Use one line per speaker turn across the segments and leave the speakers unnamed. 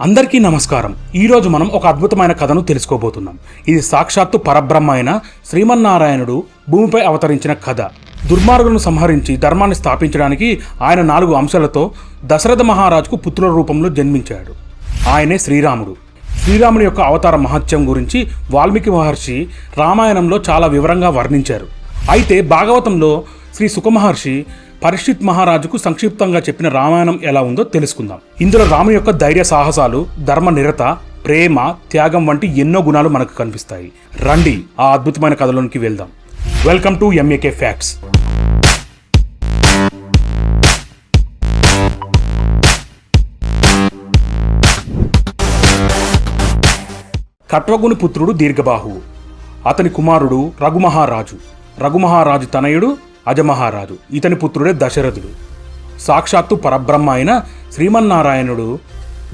అందరికీ నమస్కారం. ఈరోజు మనం ఒక అద్భుతమైన కథను తెలుసుకోబోతున్నాం. ఇది సాక్షాత్తు పరబ్రహ్మ అయిన శ్రీమన్నారాయణుడు భూమిపై అవతరించిన కథ. దుర్మార్గులను సంహరించి ధర్మాన్ని స్థాపించడానికి ఆయన నాలుగు అంశాలతో దశరథ మహారాజుకు పుత్రుల రూపంలో జన్మించాడు. ఆయనే శ్రీరాముడు. శ్రీరాముని యొక్క అవతార మహత్యం గురించి వాల్మీకి మహర్షి రామాయణంలో చాలా వివరంగా వర్ణించారు. అయితే భాగవతంలో శ్రీ సుఖమహర్షి పరిషిత్ మహారాజుకు సంక్షిప్తంగా చెప్పిన రామాయణం ఎలా ఉందో తెలుసుకుందాం. ఇందులో రాము యొక్క ధైర్య సాహసాలు ధర్మ నిరత ప్రేమ త్యాగం వంటి ఎన్నో గుణాలు మనకు కనిపిస్తాయి. రండి ఆ అద్భుతమైన కథలోనికి వెళ్దాం. వెల్కమ్ టు ఎంఏకే ఫ్యాక్ట్స్ కట్వగుని పుత్రుడు దీర్ఘబాహువు. అతని కుమారుడు రఘుమహారాజు. రఘుమహారాజు తనయుడు అజమహారాజు. ఇతని పుత్రుడే దశరథుడు. సాక్షాత్తు పరబ్రహ్మ అయిన శ్రీమన్నారాయణుడు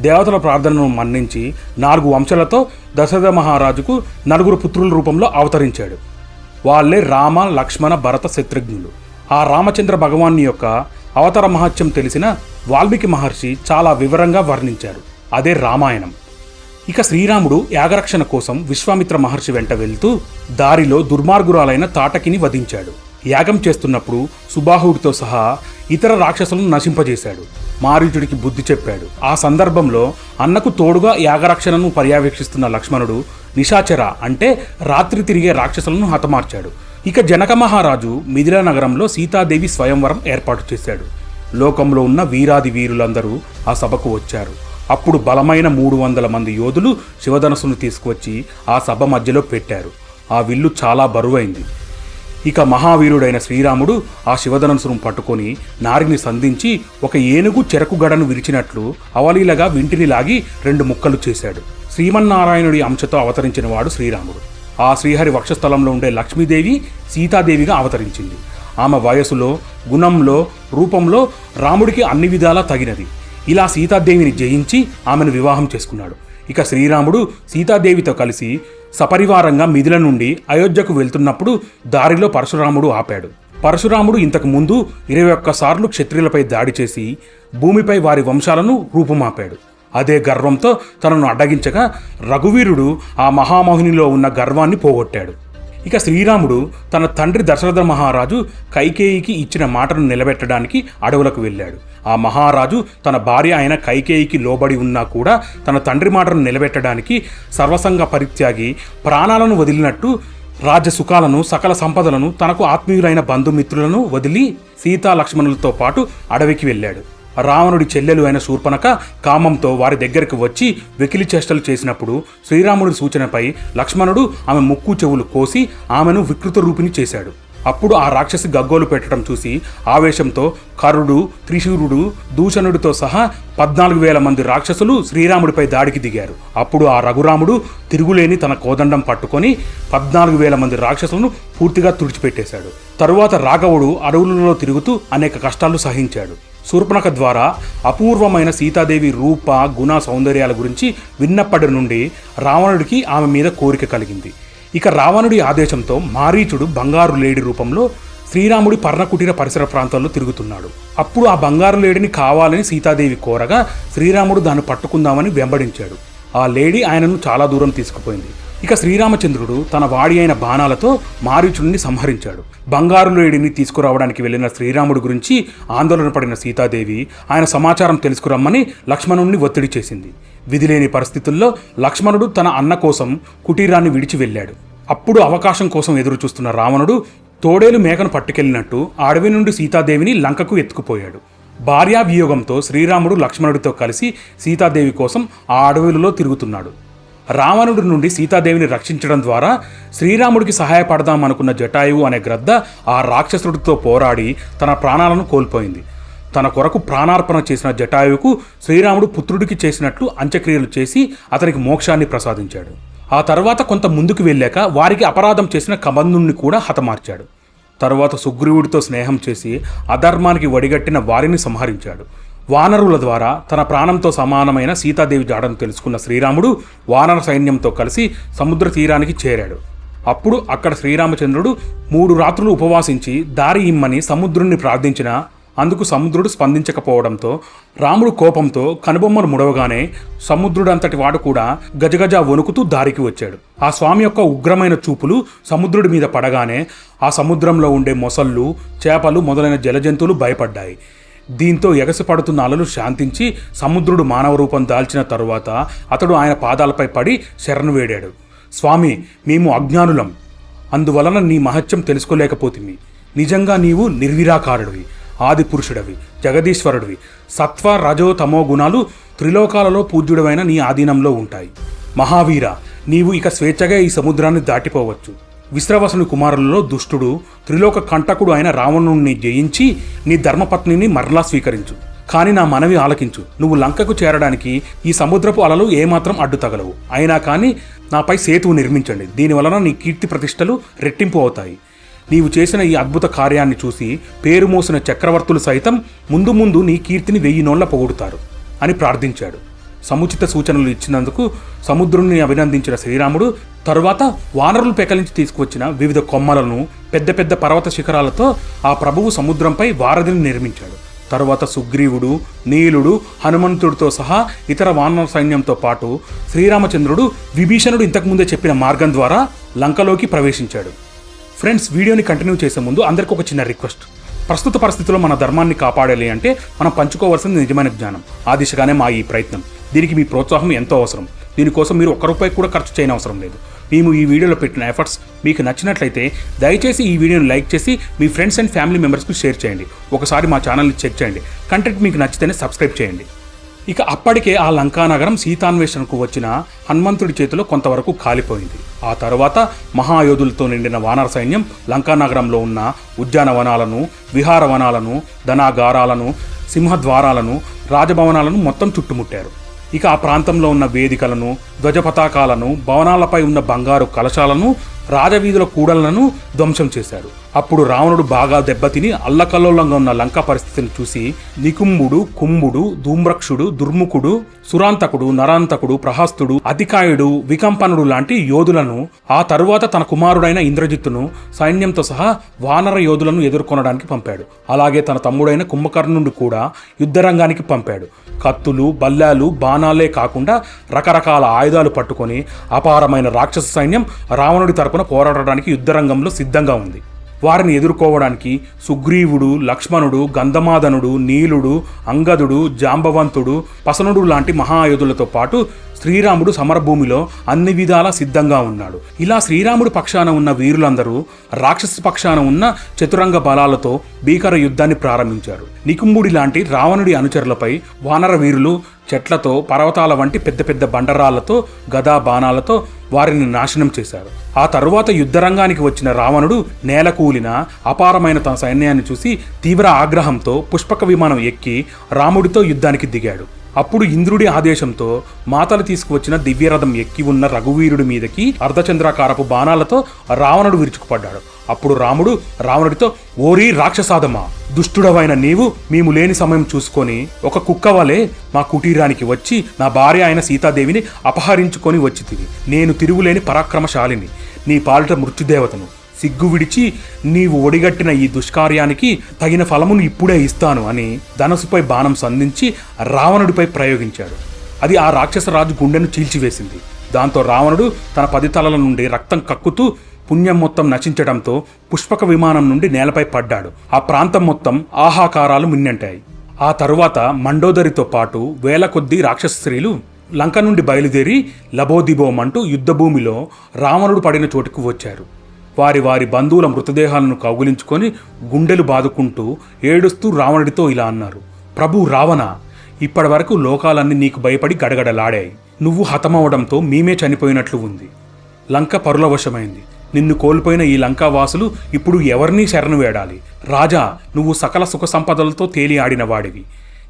దేవతల ప్రార్థనను మన్నించి నాలుగు వంశాలతో దశరథ మహారాజుకు నలుగురు పుత్రుల రూపంలో అవతరించాడు. వాళ్ళే రామ లక్ష్మణ భరత శత్రుఘ్నులు. ఆ రామచంద్ర భగవాన్ని యొక్క అవతార మహత్యం తెలిసిన వాల్మీకి మహర్షి చాలా వివరంగా వర్ణించారు. అదే రామాయణం. ఇక శ్రీరాముడు యాగరక్షణ కోసం విశ్వామిత్ర మహర్షి వెంట వెళ్తూ దారిలో దుర్మార్గురాలైన తాటకిని వధించాడు. యాగం చేస్తున్నప్పుడు సుబాహుడితో సహా ఇతర రాక్షసులను నశింపజేశాడు. మారీచుడికి బుద్ధి చెప్పాడు. ఆ సందర్భంలో అన్నకు తోడుగా యాగరక్షణను పర్యవేక్షిస్తున్న లక్ష్మణుడు నిశాచర అంటే రాత్రి తిరిగే రాక్షసులను హతమార్చాడు. ఇక జనక మహారాజు మిథిలా నగరంలో సీతాదేవి స్వయంవరం ఏర్పాటు చేశాడు. లోకంలో ఉన్న వీరాది వీరులందరూ ఆ సభకు వచ్చారు. అప్పుడు బలమైన మూడు వందల మంది యోధులు శివధనస్సును తీసుకువచ్చి ఆ సభ మధ్యలో పెట్టారు. ఆ విల్లు చాలా బరువైంది. ఇక మహావీరుడైన శ్రీరాముడు ఆ శివధనస్సును పట్టుకొని నారిని సంధించి ఒక ఏనుగు చెరకు గడను విరిచినట్లు అవలీలగా వింటిని లాగి రెండు ముక్కలు చేశాడు. శ్రీమన్నారాయణుడి అంశతో అవతరించిన వాడు శ్రీరాముడు. ఆ శ్రీహరి వక్షస్థలంలో ఉండే లక్ష్మీదేవి సీతాదేవిగా అవతరించింది. ఆమె వయసులో గుణంలో రూపంలో రాముడికి అన్ని విధాలా తగినది. ఇలా సీతాదేవిని జయించి ఆమెను వివాహం చేసుకున్నాడు. ఇక శ్రీరాముడు సీతాదేవితో కలిసి సపరివారంగా మిథిల నుండి అయోధ్యకు వెళ్తున్నప్పుడు దారిలో పరశురాముడు ఆపాడు. పరశురాముడు ఇంతకు ముందు ఇరవై ఒక్కసార్లు క్షత్రియులపై దాడి చేసి భూమిపై వారి వంశాలను రూపుమాపాడు. అదే గర్వంతో తనను అడ్డగించగా రఘువీరుడు ఆ మహామోహినిలో ఉన్న గర్వాన్ని పోగొట్టాడు. ఇక శ్రీరాముడు తన తండ్రి దశరథ మహారాజు కైకేయికి ఇచ్చిన మాటను నిలబెట్టడానికి అడవులకు వెళ్ళాడు. ఆ మహారాజు తన భార్య అయిన కైకేయికి లోబడి ఉన్నా కూడా తన తండ్రి మాటను నిలబెట్టడానికి సర్వసంగ పరిత్యాగి ప్రాణాలను వదిలినట్టు రాజ్య సుఖాలను సకల సంపదలను తనకు ఆత్మీయులైన బంధుమిత్రులను వదిలి సీతా లక్ష్మణులతో పాటు అడవికి వెళ్ళాడు. రావణుడి చెల్లెలు అయిన శూర్పణక కామంతో వారి దగ్గరికి వచ్చి వెకిలి చేష్టలు చేసినప్పుడు శ్రీరాముడి సూచనపై లక్ష్మణుడు ఆమె ముక్కు చెవులు కోసి ఆమెను వికృత రూపిణి చేశాడు. అప్పుడు ఆ రాక్షసి గగ్గోలు పెట్టడం చూసి ఆవేశంతో కరుడు త్రిశూరుడు దూషణుడితో సహా పద్నాలుగు వేల మంది రాక్షసులు శ్రీరాముడిపై దాడికి దిగారు. అప్పుడు ఆ రఘురాముడు తిరుగులేని తన కోదండం పట్టుకొని పద్నాలుగు వేల మంది రాక్షసులను పూర్తిగా తుడిచిపెట్టేశాడు. తరువాత రాఘవుడు అడవులలో తిరుగుతూ అనేక కష్టాలు సహించాడు. శూర్పణక ద్వారా అపూర్వమైన సీతాదేవి రూప గుణ సౌందర్యాల గురించి విన్నప్పటి నుండి రావణుడికి ఆమె మీద కోరిక కలిగింది. ఇక రావణుడి ఆదేశంతో మారీచుడు బంగారు లేడి రూపంలో శ్రీరాముడి పర్ణకుటీర పరిసర ప్రాంతాల్లో తిరుగుతున్నాడు. అప్పుడు ఆ బంగారు లేడిని కావాలని సీతాదేవి కోరగా శ్రీరాముడు దాన్ని పట్టుకుందామని వెంబడించాడు. ఆ లేడీ ఆయనను చాలా దూరం తీసుకుపోయింది. ఇక శ్రీరామచంద్రుడు తన వాడి అయిన బాణాలతో మారీచుడిని సంహరించాడు. బంగారు లేడిని తీసుకురావడానికి వెళ్ళిన శ్రీరాముడి గురించి ఆందోళన పడిన సీతాదేవి ఆయన సమాచారం తెలుసుకురమ్మని లక్ష్మణుణ్ణి ఒత్తిడి చేసింది. విధిలేని పరిస్థితుల్లో లక్ష్మణుడు తన అన్న కోసం కుటీరాన్ని విడిచి వెళ్ళాడు. అప్పుడు అవకాశం కోసం ఎదురు చూస్తున్న రావణుడు తోడేలు మేకను పట్టుకెళ్ళినట్టు అడవి నుండి సీతాదేవిని లంకకు ఎత్తుకుపోయాడు. భార్యా వియోగంతో శ్రీరాముడు లక్ష్మణుడితో కలిసి సీతాదేవి కోసం ఆ అడవులలో తిరుగుతున్నాడు. రావణుడి నుండి సీతాదేవిని రక్షించడం ద్వారా శ్రీరాముడికి సహాయపడదాం అనుకున్న జటాయువు అనే గ్రద్ద ఆ రాక్షసుడితో పోరాడి తన ప్రాణాలను కోల్పోయింది. తన కొరకు ప్రాణార్పణ చేసిన జటాయువుకు శ్రీరాముడు పుత్రుడికి చేసినట్లు అంత్యక్రియలు చేసి అతనికి మోక్షాన్ని ప్రసాదించాడు. ఆ తర్వాత కొంత ముందుకు వెళ్ళాక వారికి అపరాధం చేసిన కబంధుణ్ణి కూడా హతమార్చాడు. తరువాత సుగ్రీవుడితో స్నేహం చేసి అధర్మానికి వడిగట్టిన వారిని సంహరించాడు. వానరుల ద్వారా తన ప్రాణంతో సమానమైన సీతాదేవి జాడను తెలుసుకున్న శ్రీరాముడు వానర సైన్యంతో కలిసి సముద్ర తీరానికి చేరాడు. అప్పుడు అక్కడ శ్రీరామచంద్రుడు మూడు రాత్రులు ఉపవాసించి దారి ఇమ్మని సముద్రుణ్ణి ప్రార్థించిన అందుకు సముద్రుడు స్పందించకపోవడంతో రాముడు కోపంతో కనుబొమ్మలు ముడవగానే సముద్రుడంతటి వాడు కూడా గజగజ వణుకుతూ దారికి వచ్చాడు. ఆ స్వామి యొక్క ఉగ్రమైన చూపులు సముద్రుడి మీద పడగానే ఆ సముద్రంలో ఉండే మొసళ్ళు చేపలు మొదలైన జలజంతువులు భయపడ్డాయి. దీంతో ఎగసిపడుతున్న అలలు శాంతించి సముద్రుడు మానవ రూపం దాల్చిన తరువాత అతడు ఆయన పాదాలపై పడి శరణు వేడాడు. స్వామి మేము అజ్ఞానులం. అందువలన నీ మహత్యం తెలుసుకోలేకపోతుంది నిజంగా నీవు నిర్విరాకారుడివి ఆది పురుషుడవి జగదీశ్వరుడివి. సత్వ రజో తమో గుణాలు త్రిలోకాలలో పూజ్యుడమైన నీ ఆధీనంలో ఉంటాయి. మహావీర నీవు ఇక స్వేచ్ఛగా ఈ సముద్రాన్ని దాటిపోవచ్చు. విశ్రవసుని కుమారులలో దుష్టుడు త్రిలోక కంటకుడు అయిన రావణుణ్ణి జయించి నీ ధర్మపత్నిని మరలా స్వీకరించు. కానీ నా మనవి ఆలకించు. నువ్వు లంకకు చేరడానికి ఈ సముద్రపు అలలు ఏమాత్రం అడ్డు తగలవు. అయినా కానీ నాపై సేతువు నిర్మించండి. దీనివలన నీ కీర్తి ప్రతిష్టలు రెట్టింపు అవుతాయి. నీవు చేసిన ఈ అద్భుత కార్యాన్ని చూసి పేరు మోసిన చక్రవర్తులు సైతం ముందు ముందు నీ కీర్తిని వెయ్యి నోళ్ళ పొగుడుతారు అని ప్రార్థించాడు. సముచిత సూచనలు ఇచ్చినందుకు సముద్రుణ్ణి అభినందించిన శ్రీరాముడు తరువాత వానరులు పెకలించి తీసుకువచ్చిన వివిధ కొమ్మలను పెద్ద పెద్ద పర్వత శిఖరాలతో ఆ ప్రభువు సముద్రంపై వారధిని నిర్మించాడు. తరువాత సుగ్రీవుడు నీలుడు హనుమంతుడితో సహా ఇతర వానర సైన్యంతో పాటు శ్రీరామచంద్రుడు విభీషణుడు ఇంతకుముందే చెప్పిన మార్గం ద్వారా లంకలోకి ప్రవేశించాడు. ఫ్రెండ్స్ వీడియోని కంటిన్యూ చేసే ముందు అందరికీ ఒక చిన్న రిక్వెస్ట్. ప్రస్తుత పరిస్థితుల్లో మన ధర్మాన్ని కాపాడాలి అంటే మనం పంచుకోవాల్సింది నిజమైన జ్ఞానం ఆ దిశగానే మా ఈ ప్రయత్నం. దీనికి మీ ప్రోత్సాహం ఎంతో అవసరం. దీనికోసం మీరు ఒక్క రూపాయి కూడా ఖర్చు చేయని అవసరం లేదు. మేము ఈ వీడియోలో పెట్టిన ఎఫర్ట్స్ మీకు నచ్చినట్లయితే దయచేసి ఈ వీడియోని లైక్ చేసి మీ ఫ్రెండ్స్ అండ్ ఫ్యామిలీ మెంబర్స్కి షేర్ చేయండి. ఒకసారి మా ఛానల్ని చెక్ చేయండి. కంటెంట్ మీకు నచ్చితేనే సబ్స్క్రైబ్ చేయండి. ఇక అప్పటికే ఆ లంకానగరం సీతాన్వేషణకు వచ్చిన హనుమంతుడి చేతిలో కొంతవరకు కాలిపోయింది. ఆ తరువాత మహాయోధులతో నిండిన వానర సైన్యం లంకానగరంలో ఉన్న ఉద్యానవనాలను విహారవనాలను ధనాగారాలను సింహద్వారాలను రాజభవనాలను మొత్తం చుట్టుముట్టారు. ఇక ఆ ప్రాంతంలో ఉన్న వేదికలను ధ్వజపతాకాలను భవనాలపై ఉన్న బంగారు కలశాలను రాజవీధుల కూడలను ధ్వంసం చేశారు. అప్పుడు రావణుడు బాగా దెబ్బతిని అల్లకల్లోలంగా ఉన్న లంక పరిస్థితిని చూసి నికుంభుడు కుంభుడు ధూమ్రక్షుడు దుర్ముఖుడు సురాంతకుడు నరాంతకుడు ప్రహస్తుడు అధికాయుడు వికంపనుడు లాంటి యోధులను ఆ తరువాత తన కుమారుడైన ఇంద్రజిత్తును సైన్యంతో సహా వానర యోధులను ఎదుర్కొనడానికి పంపాడు. అలాగే తన తమ్ముడైన కుంభకర్ణుడు కూడా యుద్ధరంగానికి పంపాడు. కత్తులు బల్లాలు బాణాలే కాకుండా రకరకాల ఆయుధాలు పట్టుకొని అపారమైన రాక్షస సైన్యం రావణుడి తరపున పోరాడడానికి యుద్ధరంగంలో సిద్ధంగా ఉంది. వారిని ఎదుర్కోవడానికి సుగ్రీవుడు లక్ష్మణుడు గంధమాదనుడు నీలుడు అంగదుడు జాంబవంతుడు పసనుడు లాంటి మహాయోధులతో పాటు శ్రీరాముడు సమరభూమిలో అన్ని విధాలా సిద్ధంగా ఉన్నాడు. ఇలా శ్రీరాముడు పక్షాన ఉన్న వీరులందరూ రాక్షస పక్షాన ఉన్న చతురంగ బలాలతో భీకర యుద్ధాన్ని ప్రారంభించారు. నికుంబుడి లాంటి రావణుడి అనుచరులపై వానర వీరులు చెట్లతో పర్వతాల వంటి పెద్ద పెద్ద బండరాళ్ళతో గదా బాణాలతో వారిని నాశనం చేశారు. ఆ తరువాత యుద్ధరంగానికి వచ్చిన రావణుడు నేలకూలిన అపారమైన తన సైన్యాన్ని చూసి తీవ్ర ఆగ్రహంతో పుష్పక విమానం ఎక్కి రాముడితో యుద్ధానికి దిగాడు. అప్పుడు ఇంద్రుడి ఆదేశంతో మాతలు తీసుకువచ్చిన దివ్యరథం ఎక్కి ఉన్న రఘువీరుడి మీదకి అర్ధచంద్రాకారపు బాణాలతో రావణుడు విరుచుకుపడ్డాడు. అప్పుడు రాముడు రావణుడితో ఓరి రాక్షసాదమా దుష్టుడవైన నీవు మేము లేని సమయం చూసుకొని ఒక కుక్క వలె మా కుటీరానికి వచ్చి నా భార్య అయిన సీతాదేవిని అపహరించుకొని వచ్చితివి నేను తిరుగులేని పరాక్రమశాలిని. నీ పాలిట మృత్యుదేవతను. సిగ్గు విడిచి నీవు ఒడిగట్టిన ఈ దుష్కార్యానికి తగిన ఫలమును ఇప్పుడే ఇస్తాను అని ధనసుపై బాణం సంధించి రావణుడిపై ప్రయోగించాడు. అది ఆ రాక్షసరాజు గుండెను చీల్చివేసింది. దాంతో రావణుడు తన పది తలల నుండి రక్తం కక్కుతూ పుణ్యం మొత్తం నశించడంతో పుష్పక విమానం నుండి నేలపై పడ్డాడు. ఆ ప్రాంతం మొత్తం ఆహాకారాలు మిన్నంటాయి. ఆ తరువాత మండోదరితో పాటు వేల కొద్దీ రాక్షస స్త్రీలు లంక నుండి బయలుదేరి లబోదిబోమంటూ యుద్ధభూమిలో రావణుడు పడిన చోటుకు వచ్చారు. వారి వారి బంధువుల మృతదేహాలను కౌగులించుకొని గుండెలు బాదుకుంటూ ఏడుస్తూ రావణుడితో ఇలా అన్నారు ప్రభు రావణ ఇప్పటివరకు లోకాలన్నీ నీకు భయపడి గడగడలాడాయి. నువ్వు హతమవడంతో మేమే చనిపోయినట్లు ఉంది. లంక పరులవశమైంది నిన్ను కోల్పోయిన ఈ లంకావాసులు ఇప్పుడు ఎవరినీ శరణు వేడాలి? రాజా నువ్వు సకల సుఖ సంపదలతో తేలి ఆడినవాడివి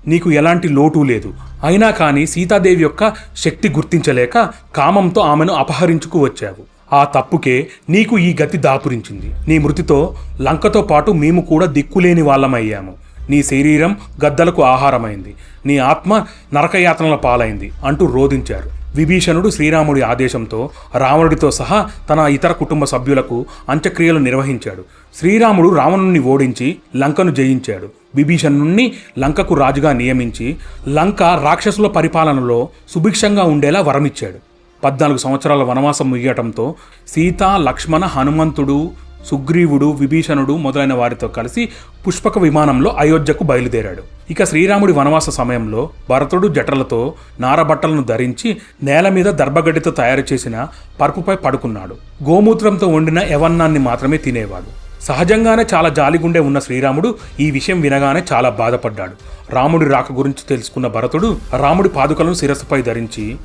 నీకు ఎలాంటి లోటు లేదు. అయినా కానీ సీతాదేవి యొక్క శక్తి గుర్తించలేక కామంతో ఆమెను అపహరించుకు వచ్చావు. ఆ తప్పుకే నీకు ఈ గతి దాపురించింది. నీ మృతితో లంకతో పాటు మేము కూడా దిక్కులేని వాళ్ళమయ్యాము. నీ శరీరం గద్దలకు ఆహారమైంది. నీ ఆత్మ నరకయాతనల పాలైంది అంటూ రోధించారు. విభీషణుడు శ్రీరాముడి ఆదేశంతో రావణుడితో సహా తన ఇతర కుటుంబ సభ్యులకు అంత్యక్రియలు నిర్వహించాడు. శ్రీరాముడు రావణుణ్ణి ఓడించి లంకను జయించాడు. విభీషణుణ్ణి లంకకు రాజుగా నియమించి లంక రాక్షసుల పరిపాలనలో సుభిక్షంగా ఉండేలా వరమిచ్చాడు. పద్నాలుగు సంవత్సరాల వనవాసం ముగియటంతో సీత లక్ష్మణ హనుమంతుడు సుగ్రీవుడు విభీషణుడు మొదలైన వారితో కలిసి పుష్పక విమానంలో అయోధ్యకు బయలుదేరాడు. ఇక శ్రీరాముడి వనవాస సమయంలో భరతుడు జటలతో నారబట్టలను ధరించి నేల మీద దర్భగడ్డితో తయారు చేసిన పరుపుపై పడుకున్నాడు. గోమూత్రంతో వండిన యవన్నాన్ని మాత్రమే తినేవాడు. సహజంగానే చాలా జాలిగుండే ఉన్న శ్రీరాముడు ఈ విషయం వినగానే చాలా బాధపడ్డాడు. రాముడి రాక గురించి తెలుసుకున్న భరతుడు రాముడి పాదుకలను శిరస్సుపై ధరించి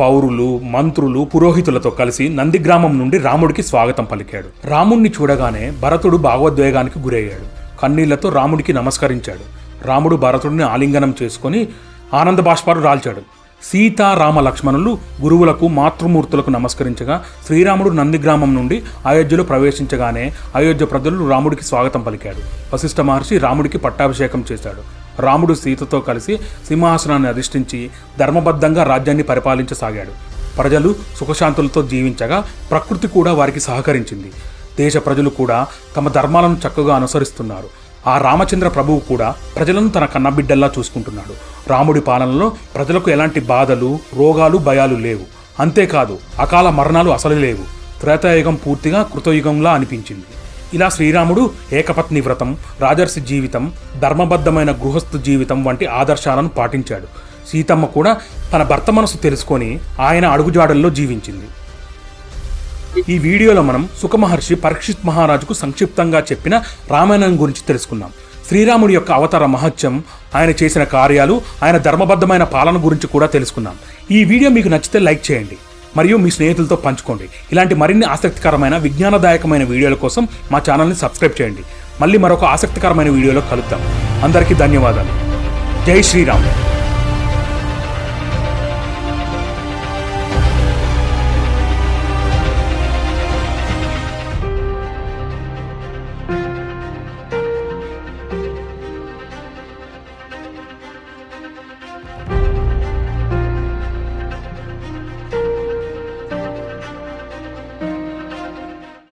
పౌరులు మంత్రులు పురోహితులతో కలిసి నందిగ్రామం నుండి రాముడికి స్వాగతం పలికాడు. రాముణ్ణి చూడగానే భరతుడు భావోద్వేగానికి గురయ్యాడు. కన్నీళ్ళతో రాముడికి నమస్కరించాడు. రాముడు భరతుడిని ఆలింగనం చేసుకొని ఆనంద బాష్పాలు రాల్చాడు. సీతారామ లక్ష్మణులు గురువులకు మాతృమూర్తులకు నమస్కరించగా శ్రీరాముడు నందిగ్రామం నుండి అయోధ్యలో ప్రవేశించగానే అయోధ్య ప్రజలు రాముడికి స్వాగతం పలికాడు వశిష్ఠ మహర్షి రాముడికి పట్టాభిషేకం చేశాడు. రాముడు సీతతో కలిసి సింహాసనాన్ని అధిష్ఠించి ధర్మబద్ధంగా రాజ్యాన్ని పరిపాలించసాగాడు. ప్రజలు సుఖశాంతులతో జీవించగా ప్రకృతి కూడా వారికి సహకరించింది. దేశ ప్రజలు కూడా తమ ధర్మాలను చక్కగా అనుసరిస్తున్నారు. ఆ రామచంద్ర ప్రభువు కూడా ప్రజలను తన కన్నబిడ్డల్లా చూసుకుంటున్నాడు. రాముడి పాలనలో ప్రజలకు ఎలాంటి బాధలు రోగాలు భయాలు లేవు. అంతేకాదు అకాల మరణాలు అసలు లేవు. త్రేతాయుగం పూర్తిగా కృతయుగంలా అనిపించింది. ఇలా శ్రీరాముడు ఏకపత్ని వ్రతం రాజర్షి జీవితం ధర్మబద్ధమైన గృహస్థు జీవితం వంటి ఆదర్శాలను పాటించాడు. సీతమ్మ కూడా తన భర్త మనసు తెలుసుకొని ఆయన అడుగుజాడల్లో జీవించింది. ఈ వీడియోలో మనం సుఖమహర్షి పరీక్షిత్ మహారాజుకు సంక్షిప్తంగా చెప్పిన రామాయణం గురించి తెలుసుకున్నాం శ్రీరాముడి యొక్క అవతార మహత్యం ఆయన చేసిన కార్యాలు ఆయన ధర్మబద్ధమైన పాలన గురించి కూడా తెలుసుకున్నాం ఈ వీడియో మీకు నచ్చితే లైక్ చేయండి. మరియు మీ స్నేహితులతో పంచుకోండి. ఇలాంటి మరిన్ని ఆసక్తికరమైన విజ్ఞానదాయకమైన వీడియోల కోసం మా ఛానల్ని సబ్స్క్రైబ్ చేయండి. మళ్ళీ మరొక ఆసక్తికరమైన వీడియోలో కలుద్దాం. అందరికీ ధన్యవాదాలు. జై శ్రీరామ్.